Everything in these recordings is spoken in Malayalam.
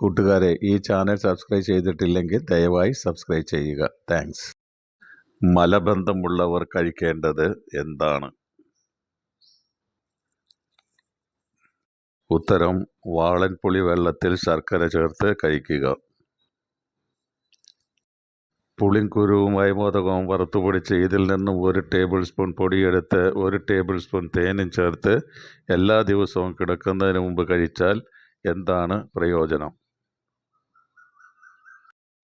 കൂട്ടുകാരെ ഈ ചാനൽ സബ്സ്ക്രൈബ് ചെയ്തിട്ടില്ലെങ്കിൽ ദയവായി സബ്സ്ക്രൈബ് ചെയ്യുക. താങ്ക്സ്. മലബന്ധമുള്ളവർ കഴിക്കേണ്ടത് എന്താണ്? ഉത്തരം വാളൻപുളി വെള്ളത്തിൽ ശർക്കര ചേർത്ത് കഴിക്കുക. പുളിങ്കുരുവും വൈമോദകവും വറുത്തുപൊടിച്ച് ഇതിൽ നിന്നും ഒരു ടേബിൾ സ്പൂൺ പൊടിയെടുത്ത് ഒരു ടേബിൾ സ്പൂൺ തേനും ചേർത്ത് എല്ലാ ദിവസവും കിടക്കുന്നതിന് മുമ്പ് കഴിച്ചാൽ എന്താണ് പ്രയോജനം?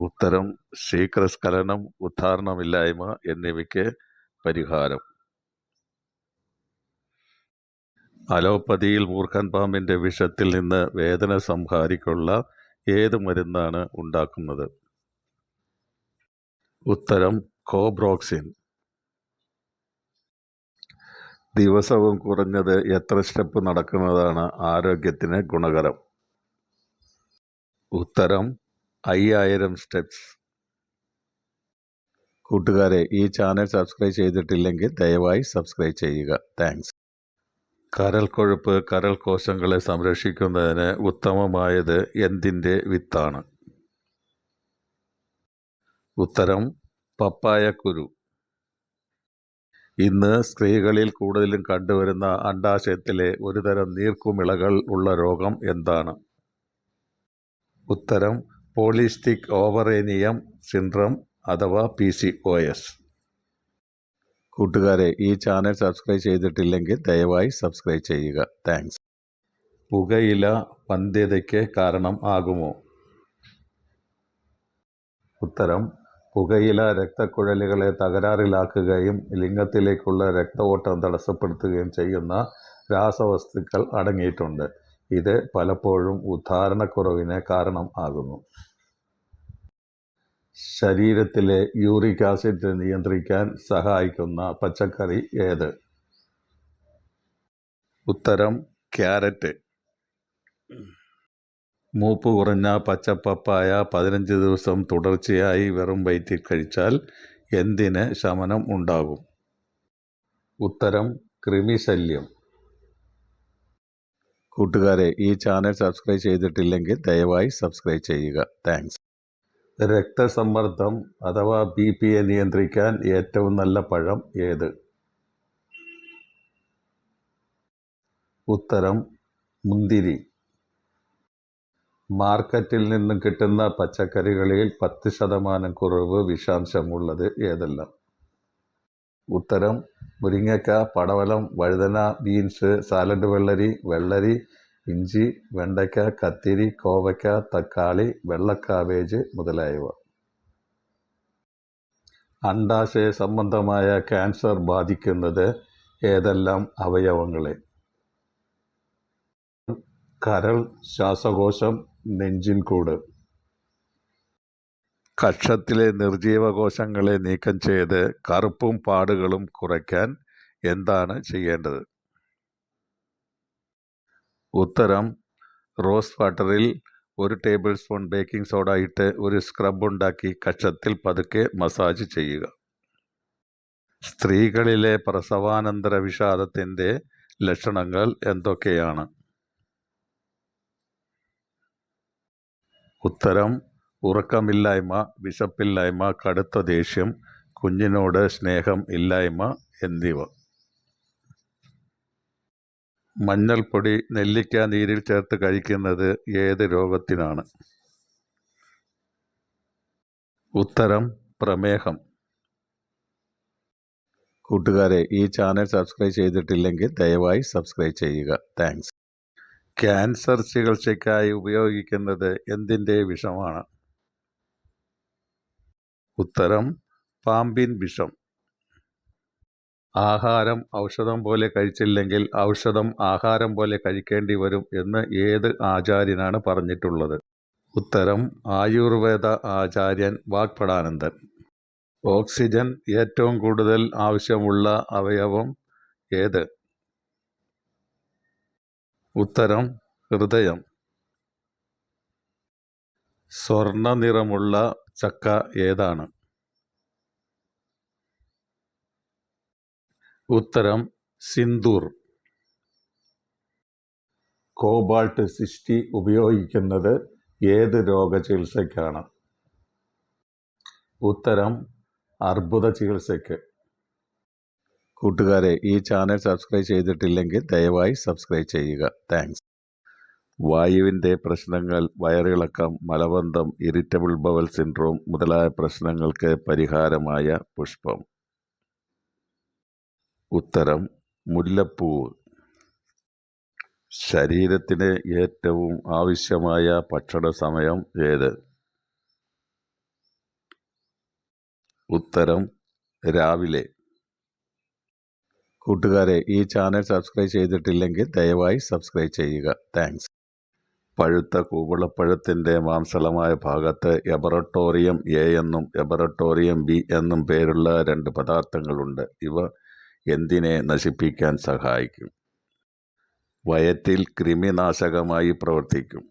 ഉത്തരം ശീഘ്രസ്ഖലനം ഉദ്ധാരണമില്ലായ്മ എന്നിവയ്ക്ക് പരിഹാരം. അലോപ്പതിയിൽ മൂർഖൻ പാമ്പിന്റെ വിഷത്തിൽ നിന്ന് വേദന സംഹാരിക്കുള്ള ഏത് മരുന്നാണ് ഉണ്ടാക്കുന്നത്? ഉത്തരം കോബ്രോക്സിൻ. ദിവസവും കുറഞ്ഞത് എത്ര സ്റ്റെപ്പ് നടക്കുന്നതാണ് ആരോഗ്യത്തിന് ഗുണകരം? ഉത്തരം അയ്യായിരം സ്റ്റെപ്സ്. കൂട്ടുകാരെ ഈ ചാനൽ സബ്സ്ക്രൈബ് ചെയ്തിട്ടില്ലെങ്കിൽ ദയവായി സബ്സ്ക്രൈബ് ചെയ്യുക. താങ്ക്സ്. കരൾ കൊഴുപ്പ് കരൾ കോശങ്ങളെ സംരക്ഷിക്കുന്നതിന് ഉത്തമമായത് എന്തിന്റെ വിത്താണ്? ഉത്തരം പപ്പായ കുരു. ഇന്ന് സ്ത്രീകളിൽ കൂടുതലും കണ്ടുവരുന്ന അണ്ടാശയത്തിലെ ഒരുതരം നീർക്കുമിളകൾ ഉള്ള രോഗം എന്താണ്? ഉത്തരം പോളിസ്റ്റിക് ഓവറേനിയം സിൻഡ്രം അഥവാ പി സി ഒ എസ്. കൂട്ടുകാരെ ഈ ചാനൽ സബ്സ്ക്രൈബ് ചെയ്തിട്ടില്ലെങ്കിൽ ദയവായി സബ്സ്ക്രൈബ് ചെയ്യുക. താങ്ക്സ്. പുകയില വന്ധ്യതയ്ക്ക് കാരണം ആകുമോ? ഉത്തരം പുകയില രക്തക്കുഴലുകളെ തകരാറിലാക്കുകയും ലിംഗത്തിലേക്കുള്ള രക്തഓട്ടം തടസ്സപ്പെടുത്തുകയും ചെയ്യുന്ന രാസവസ്തുക്കൾ അടങ്ങിയിട്ടുണ്ട്. ഇത് പലപ്പോഴും ഉദ്ധാരണക്കുറവിന് കാരണം ആകുന്നു. ശരീരത്തിലെ യൂറിക് ആസിഡ് നിയന്ത്രിക്കാൻ സഹായിക്കുന്ന പച്ചക്കറി ഏത്? ഉത്തരം ക്യാരറ്റ്. മൂപ്പ് കുറഞ്ഞ പച്ചപ്പപ്പായ പതിനഞ്ച് ദിവസം തുടർച്ചയായി വെറും വയറ്റിൽ കഴിച്ചാൽ എന്തിന് ശമനം ഉണ്ടാകും? ഉത്തരം കൃമിശല്യം. കൂട്ടുകാരെ ഈ ചാനൽ സബ്സ്ക്രൈബ് ചെയ്തിട്ടില്ലെങ്കിൽ ദയവായി സബ്സ്ക്രൈബ് ചെയ്യുക. താങ്ക്സ്. രക്തസമ്മർദ്ദം അഥവാ ബി പിയെ നിയന്ത്രിക്കാൻ ഏറ്റവും നല്ല പഴം ഏത്? ഉത്തരം മുന്തിരി. മാർക്കറ്റിൽ നിന്നും കിട്ടുന്ന പച്ചക്കറികളിൽ പത്ത് ശതമാനം കുറവ് വിഷാംശമുള്ളത് ഏതെല്ലാം? ഉത്തരം മുരിങ്ങക്ക പടവലം വഴുതന ബീൻസ് സാലഡ് വെള്ളരി വെള്ളരി ഇഞ്ചി വെണ്ടയ്ക്ക കത്തിരി കോവയ്ക്ക തക്കാളി വെള്ളക്കാബേജ് മുതലായവ. അണ്ടാശയ സംബന്ധമായ ക്യാൻസർ ബാധിക്കുന്നത് ഏതെല്ലാം അവയവങ്ങളെ? കരൾ ശ്വാസകോശം നെഞ്ചിൻകൂട് കക്ഷത്തിലെ നിർജീവ കോശങ്ങളെ നീക്കം ചെയ്ത് കറുപ്പും പാടുകളും കുറയ്ക്കാൻ എന്താണ് ചെയ്യേണ്ടത്? ഉത്തരം റോസ് വാട്ടറിൽ ഒരു ടേബിൾ സ്പൂൺ ബേക്കിംഗ് സോഡ ഇട്ട് ഒരു സ്ക്രബ് ഉണ്ടാക്കി കക്ഷത്തിൽ പതുക്കെ മസാജ് ചെയ്യുക. സ്ത്രീകളിലെ പ്രസവാനന്തര വിഷാദത്തിന്റെ ലക്ഷണങ്ങൾ എന്തൊക്കെയാണ്? ഉത്തരം ഉറക്കമില്ലായ്മ വിശപ്പില്ലായ്മ കടുത്ത ദേഷ്യം കുഞ്ഞിനോട് സ്നേഹം ഇല്ലായ്മ എന്നിവ. മഞ്ഞൾപ്പൊടി നെല്ലിക്ക നീരിൽ ചേർത്ത് കഴിക്കുന്നത് ഏത് രോഗത്തിനാണ്? ഉത്തരം പ്രമേഹം. കൂട്ടുകാരെ ഈ ചാനൽ സബ്സ്ക്രൈബ് ചെയ്തിട്ടില്ലെങ്കിൽ ദയവായി സബ്സ്ക്രൈബ് ചെയ്യുക. താങ്ക്സ്. ക്യാൻസർ ചികിത്സയ്ക്കായി ഉപയോഗിക്കുന്നത് എന്തിന്റെ വിഷമാണ്? ഉത്തരം പാമ്പിൻ വിഷം. ആഹാരം ഔഷധം പോലെ കഴിച്ചില്ലെങ്കിൽ ഔഷധം ആഹാരം പോലെ കഴിക്കേണ്ടി വരും എന്ന് ഏത് ആചാര്യനാണ് പറഞ്ഞിട്ടുള്ളത്? ഉത്തരം ആയുർവേദ ആചാര്യൻ വാഗ്പടാനന്ദൻ. ഓക്സിജൻ ഏറ്റവും കൂടുതൽ ആവശ്യമുള്ള അവയവം ഏത്? ഉത്തരം ഹൃദയം. സ്വർണ നിറമുള്ള ചക്ക ഏതാണ്? ഉത്തരം സിന്ദൂർ. കോബാൾട്ട് സിസ്റ്റി ഉപയോഗിക്കുന്നത് ഏത് രോഗചികിത്സയ്ക്കാണ്? ഉത്തരം അർബുദ ചികിത്സയ്ക്ക്. കൂട്ടുകാരെ ഈ ചാനൽ സബ്സ്ക്രൈബ് ചെയ്തിട്ടില്ലെങ്കിൽ ദയവായി സബ്സ്ക്രൈബ് ചെയ്യുക. താങ്ക്സ്. വായുവിന്റെ പ്രശ്നങ്ങൾ വയറിളക്കം മലബന്ധം ഇറിറ്റബിൾ ബവൽ സിൻഡ്രോം മുതലായ പ്രശ്നങ്ങൾക്ക് പരിഹാരമായ പുഷ്പം. ഉത്തരം മുല്ലപ്പൂവ്. ശരീരത്തിന് ഏറ്റവും ആവശ്യമായ ഭക്ഷണ സമയം ഏത്? ഉത്തരം രാവിലെ. കൂട്ടുകാരെ ഈ ചാനൽ സബ്സ്ക്രൈബ് ചെയ്തിട്ടില്ലെങ്കിൽ ദയവായി സബ്സ്ക്രൈബ് ചെയ്യുക. താങ്ക്സ്. പഴുത്ത കൂവളപ്പഴത്തിന്റെ മാംസളമായ ഭാഗത്ത് എബറട്ടോറിയം എ എന്നും എബറട്ടോറിയം ബി എന്നും പേരുള്ള രണ്ട് പദാർത്ഥങ്ങളുണ്ട്. ഇവ എന്തിനെ നശിപ്പിക്കാൻ സഹായിക്കും? വയറ്റിൽ കൃമിനാശകമായി പ്രവർത്തിക്കും.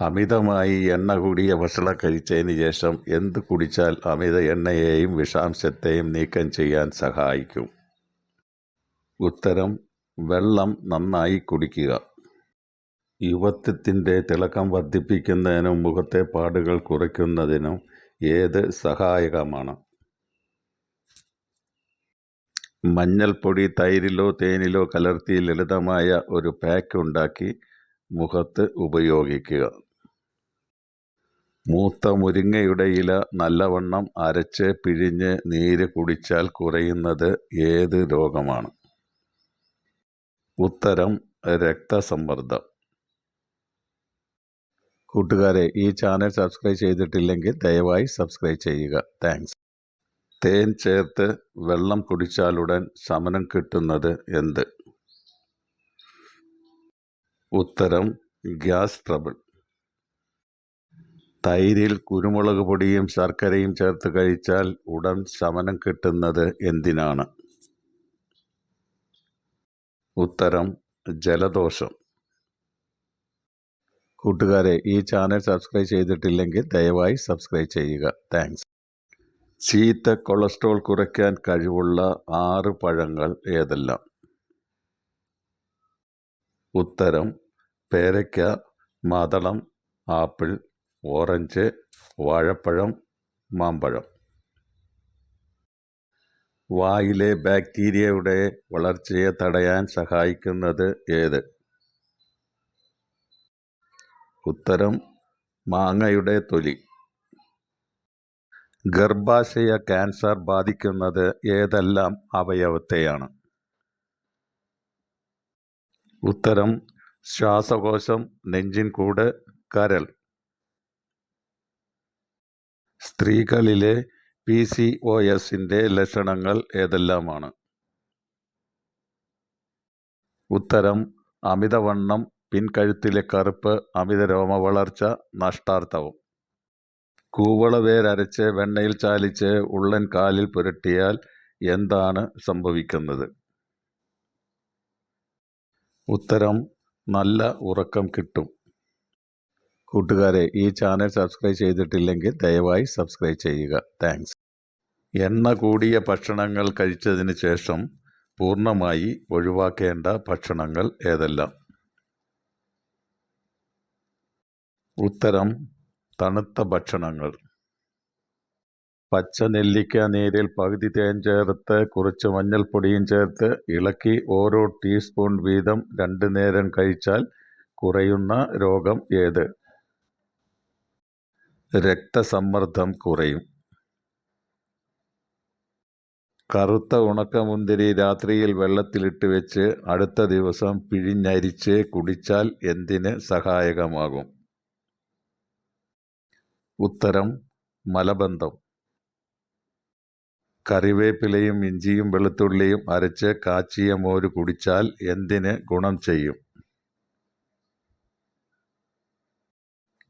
അമിതമായി എണ്ണ കൂടിയ ഭക്ഷണം കഴിച്ചതിന് ശേഷം എന്ത് കുടിച്ചാൽ അമിത എണ്ണയെയും വിഷാംശത്തെയും നീക്കം ചെയ്യാൻ സഹായിക്കും? ഉത്തരം വെള്ളം നന്നായി കുടിക്കുക. യുവത്വത്തിന്റെ തിളക്കം വർദ്ധിപ്പിക്കുന്നതിനും മുഖത്തെ പാടുകൾ കുറയ്ക്കുന്നതിനും ഏത് സഹായകമാണ്? മഞ്ഞൾപ്പൊടി തൈരിലോ തേനിലോ കലർത്തി ലളിതമായ ഒരു പാക്ക് ഉണ്ടാക്കി മുഖത്ത് ഉപയോഗിക്കുക. മൂത്ത മുരിങ്ങയുടെ ഇല നല്ലവണ്ണം അരച്ച് പിഴിഞ്ഞ് നീര് കുടിച്ചാൽ കുറയുന്നത് ഏത് രോഗമാണ്? ഉത്തരം രക്തസമ്മർദ്ദം. കൂട്ടുകാരെ ഈ ചാനൽ സബ്സ്ക്രൈബ് ചെയ്തിട്ടില്ലെങ്കിൽ ദയവായി സബ്സ്ക്രൈബ് ചെയ്യുക. താങ്ക്സ്. തേൻ ചേർത്ത് വെള്ളം കുടിച്ചാലുടൻ ശമനം കിട്ടുന്നത് എന്ത്? ഉത്തരം ഗ്യാസ് ട്രബിൾ. തൈരിൽ കുരുമുളക് പൊടിയും ശർക്കരയും ചേർത്ത് കഴിച്ചാൽ ഉടൻ ശമനം കിട്ടുന്നത് എന്തിനാണ്? ഉത്തരം ജലദോഷം. കൂട്ടുകാരെ ഈ ചാനൽ സബ്സ്ക്രൈബ് ചെയ്തിട്ടില്ലെങ്കിൽ ദയവായി സബ്സ്ക്രൈബ് ചെയ്യുക. താങ്ക്സ്. ചീത്ത കൊളസ്ട്രോൾ കുറയ്ക്കാൻ കഴിവുള്ള ആറ് പഴങ്ങൾ ഏതെല്ലാം? ഉത്തരം പേരയ്ക്ക മാതളം ആപ്പിൾ ഓറഞ്ച് വാഴപ്പഴം മാമ്പഴം. വായിലെ ബാക്ടീരിയയുടെ വളർച്ചയെ തടയാൻ സഹായിക്കുന്നത് ഏത്? ഉത്തരം മാങ്ങയുടെ തൊലി. ഗർഭാശയ ക്യാൻസർ ബാധിക്കുന്നത് ഏതെല്ലാം അവയവത്തെയാണ്? ഉത്തരം ശ്വാസകോശം നെഞ്ചിൻകൂട് കരൾ. സ്ത്രീകളിലെ പി സി ഒ എസിന്റെ ലക്ഷണങ്ങൾ ഏതെല്ലാമാണ്? ഉത്തരം അമിതവണ്ണം പിൻകഴുത്തിലെ കറുപ്പ് അമിത രോമവളർച്ച നഷ്ടാർത്ഥവും. കൂവള വേരരച്ച് വെണ്ണയിൽ ചാലിച്ച് ഉള്ളൻ കാലിൽ പുരട്ടിയാൽ എന്താണ് സംഭവിക്കുന്നത്? ഉത്തരം നല്ല ഉറക്കം കിട്ടും. കൂട്ടുകാരെ ഈ ചാനൽ സബ്സ്ക്രൈബ് ചെയ്തിട്ടില്ലെങ്കിൽ ദയവായി സബ്സ്ക്രൈബ് ചെയ്യുക. താങ്ക്സ്. എണ്ണ കൂടിയ ഭക്ഷണങ്ങൾ കഴിച്ചതിന് ശേഷം പൂർണമായി ഒഴിവാക്കേണ്ട ഭക്ഷണങ്ങൾ ഏതെല്ലാം? ഉത്തരം തണുത്ത ഭക്ഷണങ്ങൾ. പച്ച നെല്ലിക്ക നീരിൽ പകുതി തേൻ ചേർത്ത് കുറച്ച് മഞ്ഞൾപ്പൊടിയും ചേർത്ത് ഇളക്കി ഓരോ ടീസ്പൂൺ വീതം രണ്ട് നേരം കഴിച്ചാൽ കുറയുന്ന രോഗം ഏത്? രക്തസമ്മർദ്ദം കുറയും. കറുത്ത ഉണക്കമുന്തിരി രാത്രിയിൽ വെള്ളത്തിലിട്ട് വെച്ച് അടുത്ത ദിവസം പിഴിഞ്ഞരിച്ച് കുടിച്ചാൽ എന്തിന് സഹായകമാകും? ഉത്തരം മലബന്ധം. കറിവേപ്പിലയും ഇഞ്ചിയും വെളുത്തുള്ളിയും അരച്ച് കാച്ചിയ മോര് കുടിച്ചാൽ എന്തിന് ഗുണം ചെയ്യും?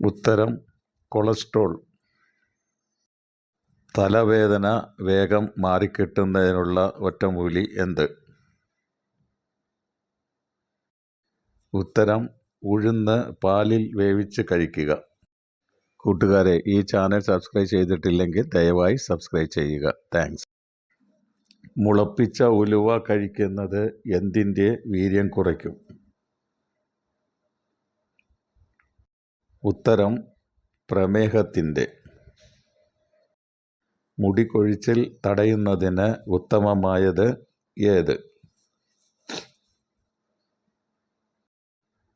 ഉത്തരം കൊളസ്ട്രോൾ. തലവേദന വേഗം മാറിക്കിട്ടുന്നതിനുള്ള ഒറ്റമൂലി എന്ത്? ഉത്തരം ഉഴുന്ന് പാലിൽ വേവിച്ച് കഴിക്കുക. കൂട്ടുകാരെ ഈ ചാനൽ സബ്സ്ക്രൈബ് ചെയ്തിട്ടില്ലെങ്കിൽ ദയവായി സബ്സ്ക്രൈബ് ചെയ്യുക. താങ്ക്സ്. മുളപ്പിച്ച ഉലുവ കഴിക്കുന്നത് എന്തിന്റെ വീര്യം കുറയ്ക്കും? ഉത്തരം പ്രമേഹത്തിന്റെ. മുടികൊഴിച്ചിൽ തടയുന്നതിന് ഉത്തമമായത് ഏത്?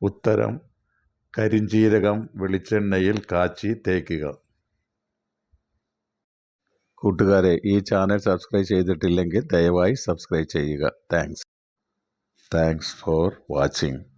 ഉത്തരം കരിഞ്ജീരകം വെളിച്ചെണ്ണയിൽ കാച്ചി തേക്കുക. കൂട്ടുകാരെ ഈ ചാനൽ സബ്സ്ക്രൈബ് ചെയ്തിട്ടില്ലെങ്കിൽ ദയവായി സബ്സ്ക്രൈബ് ചെയ്യുക. താങ്ക്സ്. Thanks for watching.